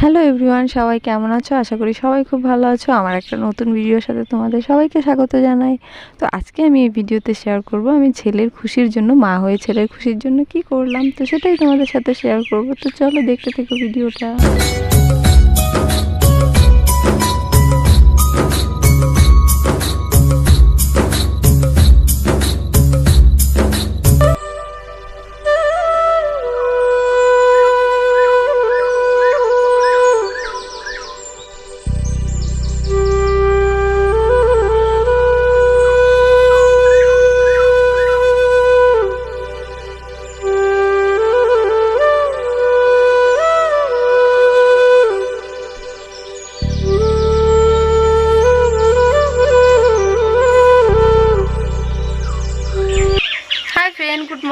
Hello everyone সবাই কেমন আছো? আশা করি সবাই খুব ভালো আছো। আমার একটা নতুন ভিডিওর সাথে তোমাদের সবাইকে স্বাগত জানাই। তো আজকে আমি এই ভিডিওতে শেয়ার করব, আমি ছেলের খুশির জন্য, মা হয়ে ছেলের খুশির জন্য কি করলাম? তো সেটাই তোমাদের সাথে শেয়ার করব। তো চলো দেখতে থেকো ভিডিওটা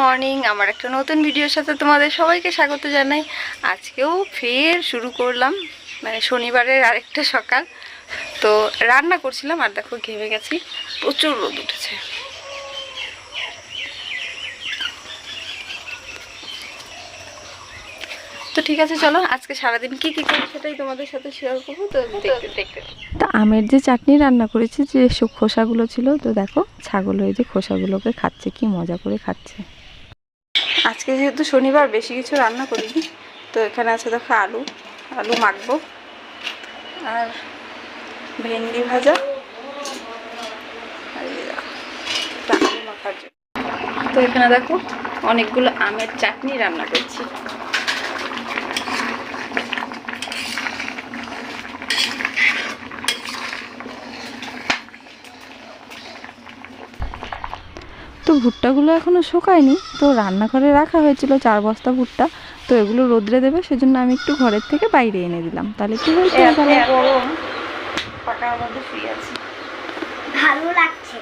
মর্নিং, আমার একটা নতুন ভিডিওর সাথে তোমাদের সবাইকে স্বাগত জানাই। আজকেও ফের শুরু করলাম মানে শনিবারের আরেকটা সকাল। তো রান্না করছিলাম আর দেখো ঘেমে গেছি, প্রচুর রোদ উঠেছে। তো ঠিক আছে, চলো আজকে সারাদিন কি কি করি সেটাই তোমাদের সাথে শেয়ার করব, তো দেখতে দেখতে। আমের যে চাটনি রান্না করেছি, যে খোসাগুলো ছিল, তো দেখো ছাগল হয়ে যে খোসাগুলোকে খাচ্ছে, কি মজা করে খাচ্ছে। আজকে যেহেতু শনিবার, বেশি কিছু রান্না করিনি। তো এখানে আছে দেখো আলু আলু মাখবো। আর ভেন্ডি ভাজা। তো এখানে দেখো অনেকগুলো আমের চাটনি রান্না করছি। ভুট্টাগুলো এখনও শুকায়নি। তো রান্নাঘরে রাখা হয়েছিল চার বস্তা ভুট্টা। তো এগুলো রোদ্রে দেবে সেজন্য আমি একটু ঘরের থেকে বাইরে এনে দিলাম। তাহলে কি হয়েছে গরম পাকার মধ্যে শুয়ে আছি? ভালো লাগছে।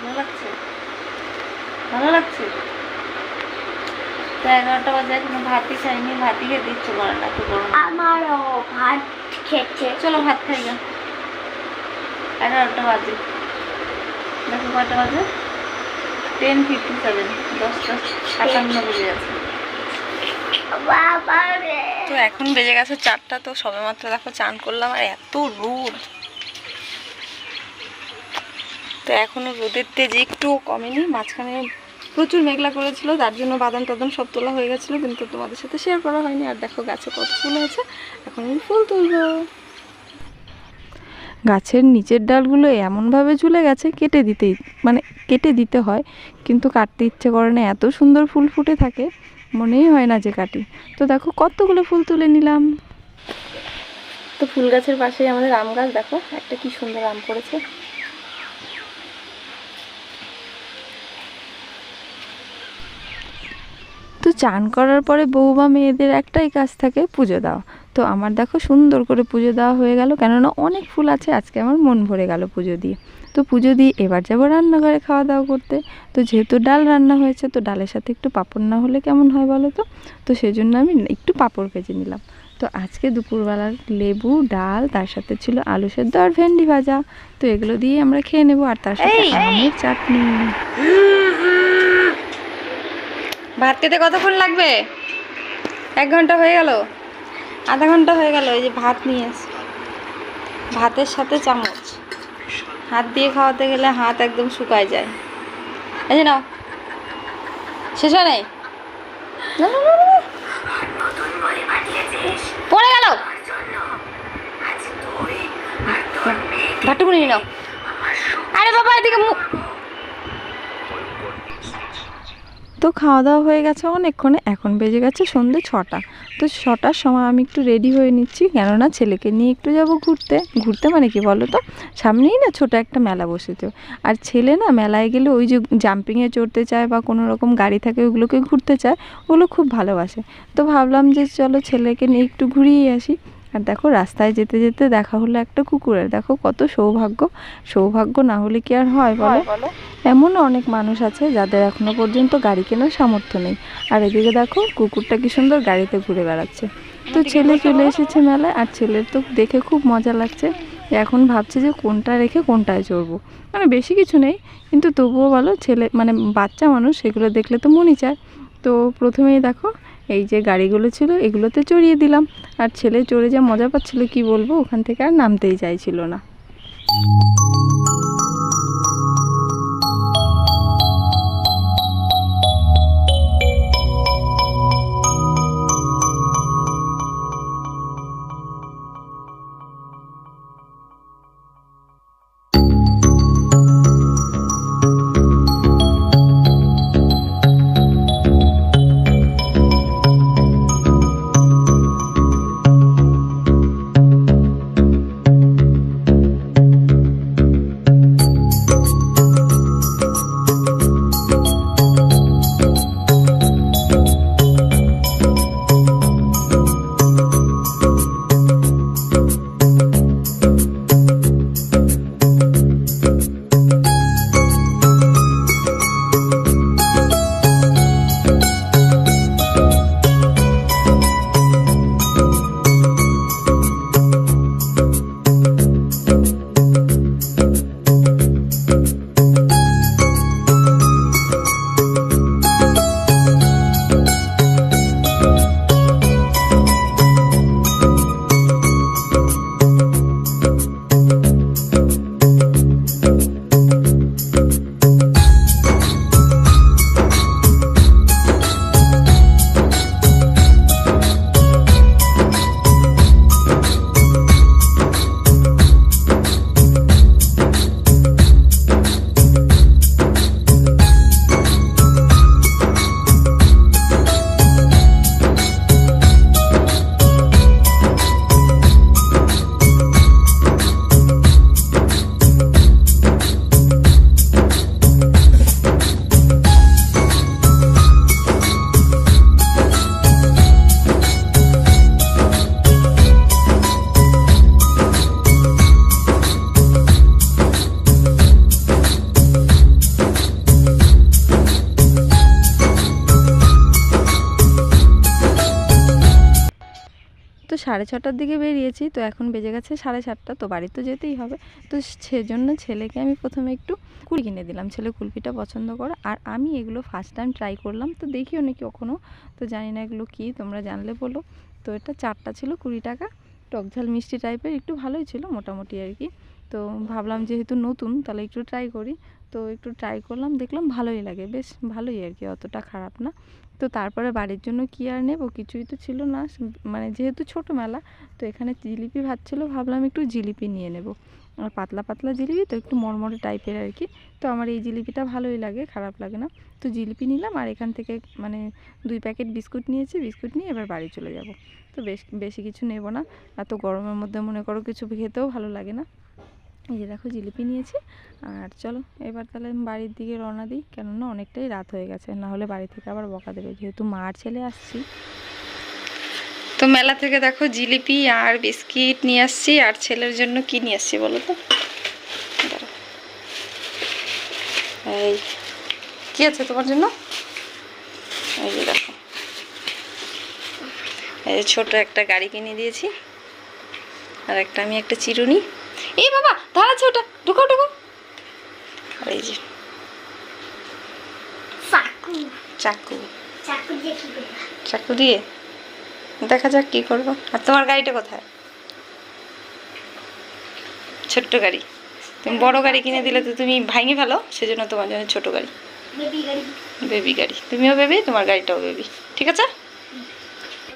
ভালো লাগছে? ভালো লাগছে? তো এগারোটা বাজে এখনও ভাতই খাইনি ভাতই খেতে ইচ্ছে করে না তো গরম। আমারও ভাত খেতে চলো ভাত খাই গা। এগারোটা বাজে। দেখো কয়টা বাজে? টেন ফিফটি সেভেন দশটা সাতান্ন বেজে গেছে। তো এখন বেজে গেছে চারটা তো সবে মাত্র দেখো চান করলাম আর এত রোদ। তো এখনও রোদের তেজ একটুও কমেনি মাঝখানে প্রচুর মেঘলা করেছিল তার জন্য বাদাম টাদাম সব তোলা হয়ে গেছিল কিন্তু তোমাদের সাথে শেয়ার করা হয়নি আর দেখো গাছে কত ফুল হয়েছে এখন আমি ফুল তুলবো। গাছের নিচের ডালগুলো এমনভাবে ঝুলে গেছে কেটে দিতেই মানে কেটে দিতে হয় কিন্তু কাটতে ইচ্ছে করে না এত সুন্দর ফুল ফুটে থাকে মনেই হয় না যে কাটি। তো দেখো কতগুলো ফুল তুলে নিলাম। তো ফুল গাছের পাশেই আমাদের আম গাছ দেখো একটা কি সুন্দর আম করেছে তো চান করার পরে বৌমা মেয়েদের একটাই কাজ থাকে পুজো দেওয়া। তো আমার দেখো সুন্দর করে পুজো দেওয়া হয়ে গেল কেননা অনেক ফুল আছে আজকে আমার মন ভরে গেল পুজো দিয়ে। তো পুজো দিয়ে এবার যাব রান্নাঘরে খাওয়া দাওয়া করতে। তো যেহেতু ডাল রান্না হয়েছে তো ডালের সাথে একটু পাঁপড় না হলে কেমন হয় বলো তো? তো সেজন্য আমি একটু পাঁপড় ভেজে নিলাম। তো আজকে দুপুরবেলার লেবু ডাল তার সাথে ছিল আলু সেদ্ধ আর ভেন্ডি ভাজা। তো এগুলো দিয়ে আমরা খেয়ে নেব আর তার সাথে আমের চাটনি। ভাত খেতে কতক্ষণ লাগবে? এক ঘণ্টা হয়ে গেল। আধা ঘণ্টা হয়ে গেল এই যে ভাত নিয়ে এসে ভাতের সাথে চামচ। হাত দিয়ে খাওয়াতে গেলে হাত একদম শুকায় যায়। এই যে নাও। শেষ হয় নাই? না, না, না, না, না। পড়ে গেল। নিয়ে নাও। আরে বাবা এদিকে মুখ তো খাওয়া দাওয়া হয়ে গেছে অনেকক্ষণে, এখন বেজে গেছে সন্ধ্যে ছটা। তো ছটার সময় আমি একটু রেডি হয়ে নিচ্ছি, কেননা ছেলেকে নিয়ে একটু যাব ঘুরতে। ঘুরতে মানে কি বলো তো? সামনেই না ছোট একটা মেলা বসেছে। আর ছেলে না মেলায় গেলে ওই যে জাম্পিংয়ে চড়তে চায় বা কোনো রকম গাড়ি থাকে ওগুলোকে ঘুরতে চায়, ওগুলো খুব ভালোবাসে। তো ভাবলাম যে চলো ছেলেকে নিয়ে একটু ঘুরিয়ে আসি। আর দেখো রাস্তায় যেতে যেতে দেখা হলো একটা কুকুরের। দেখো কত সৌভাগ্য। সৌভাগ্য না হলে কি আর হয় বলো? এমনও অনেক মানুষ আছে যাদের এখনও পর্যন্ত গাড়ি কেনার সামর্থ্য নেই। আর এদিকে দেখো কুকুরটা কি সুন্দর গাড়িতে ঘুরে বেড়াচ্ছে। তো ছেলে চলে এসেছে মেলায় আর ছেলের তো দেখে খুব মজা লাগছে। এখন ভাবছে যে কোনটা রেখে কোনটায় চড়বো। মানে বেশি কিছু নেই কিন্তু তবুও বলো ছেলে মানে বাচ্চা মানুষ সেগুলো দেখলে তো মনই চায়। তো প্রথমেই দেখো এই যে গাড়িগুলো ছিল, এগুলোতে চড়িয়ে দিলাম। আর ছেলে চড়ে যা মজা পাচ্ছিল, কি বলব? ওখান থেকে আর নামতেই চাইছিল না। সাড়ে ছটার দিকে বেরিয়েছি, তো এখন বেজে গেছে সাড়ে সাতটা, তো বাড়ি তো যেতেই হবে। তো সেজন্য ছেলেকে আমি প্রথমে একটু কুল কিনে দিলাম, ছেলে কুলপিটা পছন্দ করে। আর আমি এগুলো ফার্স্ট টাইম ট্রাই করলাম, তো দেখিও নাকি কখনও তো জানি না এগুলো কী, তোমরা জানলে বলো। তো এটা চারটা ছিল কুড়ি টাকা, টকঝাল মিষ্টি টাইপের একটু ভালোই ছিল, মোটামুটি আর কি। তো ভাবলাম যেহেতু নতুন, তাহলে একটু ট্রাই করি। তো একটু ট্রাই করলাম, দেখলাম ভালোই লাগে, বেশ ভালোই আর কি, অতটা খারাপ না। তো তারপরে বাড়ির জন্য কি আর নেব? কিছুই তো ছিল না মানে যেহেতু ছোট মেলা তো এখানে জিলিপি ভাত ছিল, ভাবলাম একটু জিলিপি নিয়ে নেব। আর পাতলা পাতলা জিলিপি তো একটু মরমরে টাইপের আর কি, তো আমার এই জিলিপিটা ভালোই লাগে, খারাপ লাগে না। তো জিলিপি নিলাম আর এখান থেকে মানে দুই প্যাকেট বিস্কুট নিয়েছি, বিস্কুট নিয়ে এবার বাড়ি চলে যাব। তো বেশ, বেশি কিছু নেব না, এত গরমের মধ্যে মনে করো কিছু খেতেও ভালো লাগে না। এই যে দেখো জিলিপি নিয়েছি। আর চলো, এবার তাহলে বাড়ির দিকে রওনা দিই, কেননা অনেকটাই রাত হয়ে গেছে। না হলে বাড়ি থেকে আবার বকা দেবে, যেহেতু মার ছেলে আসছি। তো মেলা থেকে দেখো জিলিপি আর বিস্কিট নিয়ে আসছি, আর ছেলের জন্য কি নিয়ে আসছি বলো তো? এই, কি আছে তোমার জন্য? এই যে দেখো। এই ছোট একটা গাড়ি কিনে দিয়েছি, আর একটা আমি একটা চিরুনি। এই বাবা দাঁড়াচ্ছে ওটা। ঢুকো ঢুকো এই যে। চাকু। চাকু। চাকু দিয়ে? দেখা যাক কি করব। আর তোমার গাড়িটা কোথায়? ছোট্ট গাড়ি। তুমি বড় গাড়ি কিনে দিলে তো তুমি ভাঙে ফেলো সেজন্য তোমার জন্য ছোট গাড়ি। বেবি গাড়ি। বেবি গাড়ি। তুমিও বেবি তোমার গাড়িটাও বেবি। ঠিক আছে?